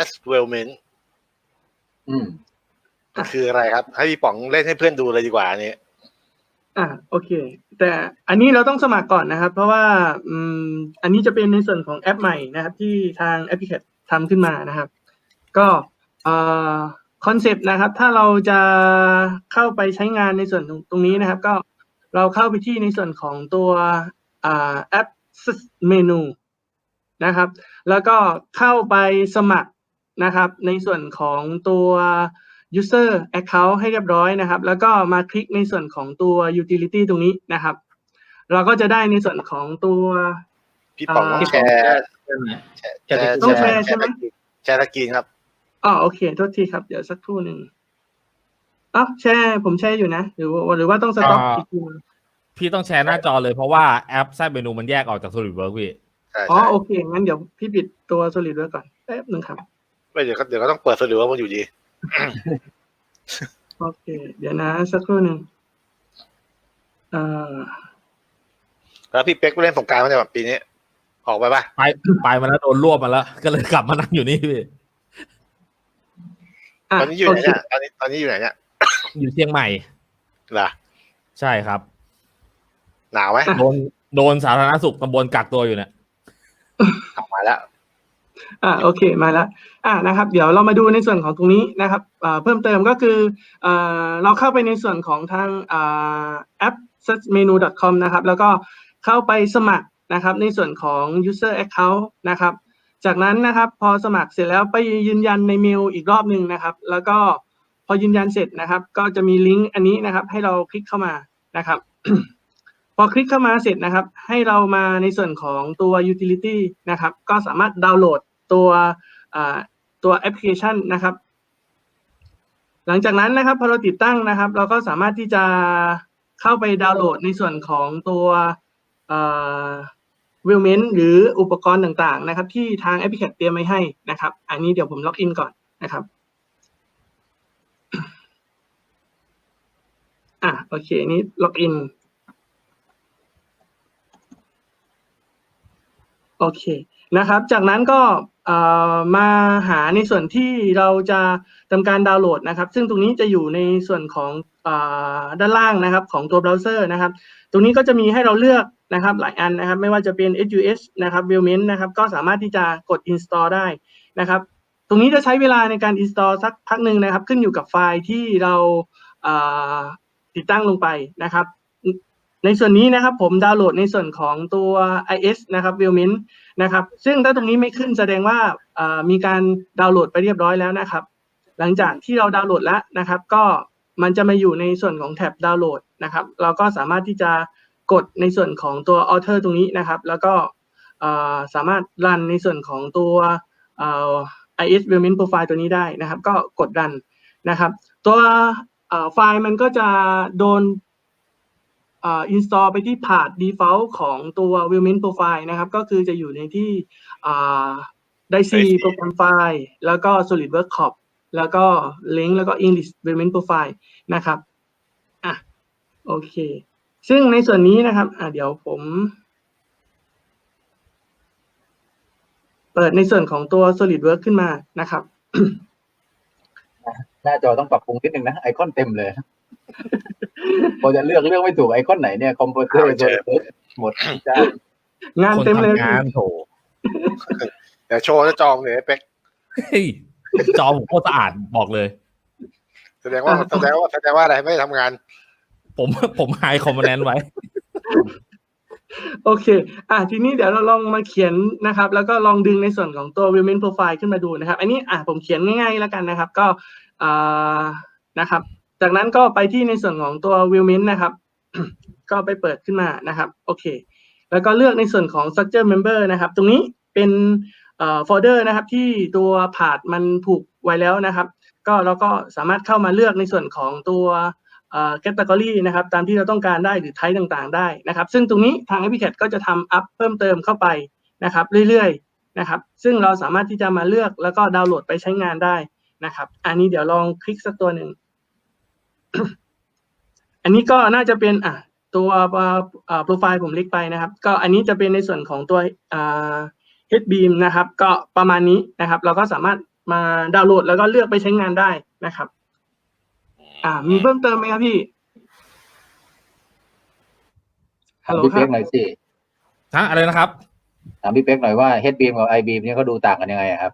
as well m e n อืมมันคืออะไรครับ ให้พี่ป๋องเล่นให้เพื่อนดูเลยดีกว่าอันนี้อ่าโอเค แต่อันนี้เราต้องสมัครก่อนนะครับ เพราะว่าอืมอันนี้จะเป็นในส่วนของแอปใหม่นะครับ ที่ทางแอปพลิเคชันทำขึ้นมานะครับ ก็คอนเซปต์นะครับ ถ้าเราจะเข้าไปใช้งานในส่วนตรงตรงนี้นะครับ ก็เราเข้าไปที่ในส่วนของตัวอ่าแอปเมนู นะครับ แล้วก็เข้าไปสมัครนะครับ ในส่วนของตัว user account ให้เรียบร้อยนะครับ แล้วก็มาคลิกในส่วนของตัว utility ตรงนี้นะครับ เราก็จะได้ในส่วนของตัวพี่ป๋องต้องอ่าแชร์แชร์แชร์ต้องแชร์ใช่ไหมแชร์ตะกรีนครับอ๋อโอเคโทษทีครับ เดี๋ยวสักครู่หนึ่งอ๋อแชร์ผมแชร์อยู่นะ หรือว่าหรือว่าต้องสต็อปอ่าอีกทีนึงพี่ต้องแชร์หน้าจอเลยเพราะว่าแอปแซดเมนูมันแยกออกจาก SolidWorks พี่ ใช่อ๋อใช่โอเค งั้นเดี๋ยวพี่ปิดตัว solid ไว้ก่อนแป๊บหนึ่งครับ ไม่เดี๋ยวก็เดี๋ยวก็ต้องเปิดสรุปว่ามันอยู่ดี โอเค เดี๋ยวนะสักครู่หนึ่งเอ่อแล้วพี่เป๊กไปเล่นสงกรารมาในแบบปีนี้ ออกไปปะไปไปมาแล้วโดนรวบมาแล้ว ก็เลยกลับมานั่งอยู่นี่พี่อะตอนนี้อยู่โอไหนเคเนี่ยตอนนี้ตอนนี้อยู่ไหนเนี่ยอยู่เชียงใหม่เหรอใช่ครับ หนาวไหมโดนโดนสาธารณสุขตำบลกักตัวอยู่เนี่ยออก มาแล้วอ่าโอเคมาแล้วอ่านะครับ เดี๋ยวเรามาดูในส่วนของตรงนี้นะครับอ่าเพิ่มเติมก็คืออ่าเราเข้าไปในส่วนของทางอ่าแอป searchmenu.com นะครับ แล้วก็เข้าไปสมัครนะครับในส่วนของ user account นะครับ จากนั้นนะครับพอสมัครเสร็จแล้วไปยืนยันในเมลอีกรอบหนึ่งนะครับ แล้วก็พอยืนยันเสร็จนะครับ ก็จะมีลิงก์อันนี้นะครับ ให้เราคลิกเข้ามานะครับ พอคลิกเข้ามาเสร็จนะครับ ให้เรามาในส่วนของตัว utility นะครับ ก็สามารถดาวน์โหลดตัวตัวแอปพลิเคชันนะครับ หลังจากนั้นนะครับพอเราติดตั้งนะครับ เราก็สามารถที่จะเข้าไปดาวน์โหลดในส่วนของตัววิลเมนหรืออุปกรณ์ต่างๆ นะครับ ที่ทางแอปพลิเคชันเตรียมไว้ให้นะครับ อันนี้เดี๋ยวผมล็อกอินก่อนนะครับอะโอเคนี้ล็อกอิน โอเคนะครับ จากนั้นก็มาหาในส่วนที่เราจะทำการดาวน์โหลดนะครับ ซึ่งตรงนี้จะอยู่ในส่วนของอด้านล่างนะครับของตัวเบราว์เซอร์นะครับ ตรงนี้ก็จะมีให้เราเลือกนะครับหลายอันนะครับ ไม่ว่าจะเป็น HUS นะครับ v i l m e n t นะครับ ก็สามารถที่จะกด install ได้นะครับ ตรงนี้จะใช้เวลาในการ install สักพักหนึ่งนะครับ ขึ้นอยู่กับไฟล์ที่เราติดตั้งลงไปนะครับ ในส่วนนี้นะครับผมดาวน์โหลดในส่วนของตัว IS นะครับ v i l m e n t นะครับซึ่งถ้าตรงนี้ไม่ขึ้นแสดงว่ามีการดาวน์โหลดไปเรียบร้อยแล้วนะครับ หลังจากที่เราดาวน์โหลดแล้วนะครับ ก็มันจะมาอยู่ในส่วนของแท็บดาวน์โหลดนะครับ เราก็สามารถที่จะกดในส่วนของตัว author ตรงนี้นะครับ แล้วก็สามารถรันในส่วนของตัว IS v i l m e n t profile ตัวนี้ได้นะครับ ก็กดรันนะครับ ตัวไฟล์มันก็จะโดน อ่า install ไปที่ path default ของตัว w i l m e n profile นะครับ ก็คือจะอยู่ในที่อ่า DAIC DAIC โปรแกรมไฟล์แล้วก็ SolidWorks Corp แล้วก็ Link แล้วก็ English w i l m e n profile นะครับอะโอเค ซึ่งในส่วนนี้นะครับอะเดี๋ยวผม เปิดในส่วนของตัว SolidWorks ขึ้นมานะครับ หน้าจอต้องปรับปรุงนิดนึงนะ ไอคอนเต็มเลย พอจะเลือกเลือกไม่ถูกไอคอนไหนเนี่ยคอมพิวเตอร์เอาเจอหมดจ้างงานคนเต็มเลยทำงานโถเดี๋ยวโชว์จะจองเลยไอ้เป๊กเฮ้ยจอผมโคตรสะอาดบอกเลย แสดงว่าแสดงว่าแสดงว่าอะไรไม่ได้ทำงาน ผมผมไฮคอมมานแนนไว้ โอเค อะทีนี้เดี๋ยวเราลองมาเขียนนะครับ แล้วก็ลองดึงในส่วนของตัว w i l m e n profile ขึ้นมาดูนะครับ อันนี้อะผมเขียนง่ายๆแล้วกันนะครับ ก็อ่านะครับ จากนั้นก็ไปที่ในส่วนของตัว w i l m e n นะครับ ก็ไปเปิดขึ้นมานะครับ โอเค แล้วก็เลือกในส่วนของ structure member นะครับ ตรงนี้เป็นเอ่อโฟลเดอร์นะครับที่ตัวผาดมันผูกไว้แล้วนะครับ ก็เราก็สามารถเข้ามาเลือกในส่วนของตัวเอ่อ category นะครับ ตามที่เราต้องการได้หรือ type ต่างๆ ได้นะครับ ซึ่งตรงนี้ทาง a p p l i c a t ก็จะทำอัพเพิ่มเติมเข้าไปนะครับ เรื่อยๆนะครับ ซึ่งเราสามารถที่จะมาเลือกแล้วก็ดาวน์โหลดไปใช้งานได้นะครับ อันนี้เดี๋ยวลองคลิกสักตัวหนึ่ง อันนี้ก็น่าจะเป็นอะตัวโปรไฟล์ผมเล็กไปนะครับ ก็อันนี้จะเป็นในส่วนของตัวอ่า HBeam นะครับ ก็ประมาณนี้นะครับ เราก็สามารถมาดาวน์โหลดแล้วก็เลือกไปใช้งานได้นะครับ อ่า มีเพิ่มเติมไหมครับพี่ฮัถาลมโหลพี่ครัเป๊บกหน่อยสิฮะอะไรนะครับ ถามพี่เป๊กหน่อยว่า HBeam กับ iBeam เนี่ยเขาดูต่างกันยังไงอะครับ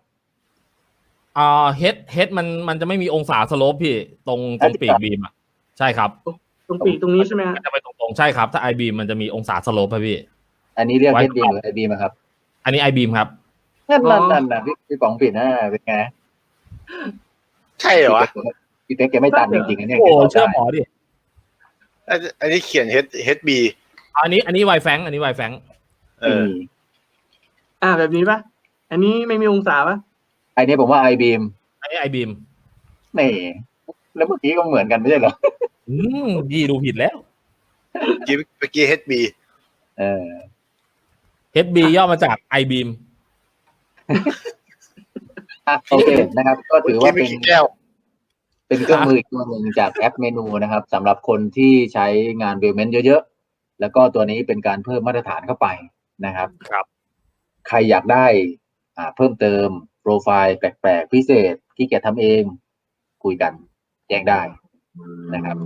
อ่าเฮดเฮดมันมันจะไม่มีองศาสโลปพี่ ตรงตรงปีกบีมอะใช่ครับตรงปีกตรงนี้ใช่ไหมฮะมันจะไปตรงๆใช่ครับ ถ้าไอบีมมันจะมีองศาสโลปครับพี่ อันนี้เรียกไว้ HBeam หรือ iBeam อะครับอันนี้ไอบีมครับ นั่นนั่นนั่นนะพี่พี่ป๋องผิดนะเป็นไงใช่เหรอวะพี่เป๊กแกไม่ตันจริงๆนะเนี่ยโอ้แกตอบเชื่อได้หมอดิอันอันนี้เขียน H HB อันนี้อันนี้ไวแฟงอันนี้ไวแฟงเออมอ่าแบบนี้ปะอันนี้ไม่มีองศาปะ ไอันนี้ผมว่า iBeam อันนี้ไอบีมนี่แล้วเมื่อกี้ก็เหมือนกันไม่ใช่เหรออืมยี่ดูผิดแล้วเมื่อกี้เมื่อกี้ HB เออ HB ย่อมาจาก i beam อะโอเคนะครับ ก็เมื่ถืออกี้ว่าไม่เป็นกี่แก้วเป็นเครื่องมืออีกตัวหนึ่งจากแอปเมนูนะครับสำหรับคนที่ใช้งานเบลเมนต์เยอะๆ แล้วก็ตัวนี้เป็นการเพิ่มมาตรฐานเข้าไปนะครับ ครับ ใครอยากได้อ่าเพิ่มเติมโปร ไฟล์แปลกๆ พิเศษที่แกทำเองคุยกันแจ้งได้นะครับ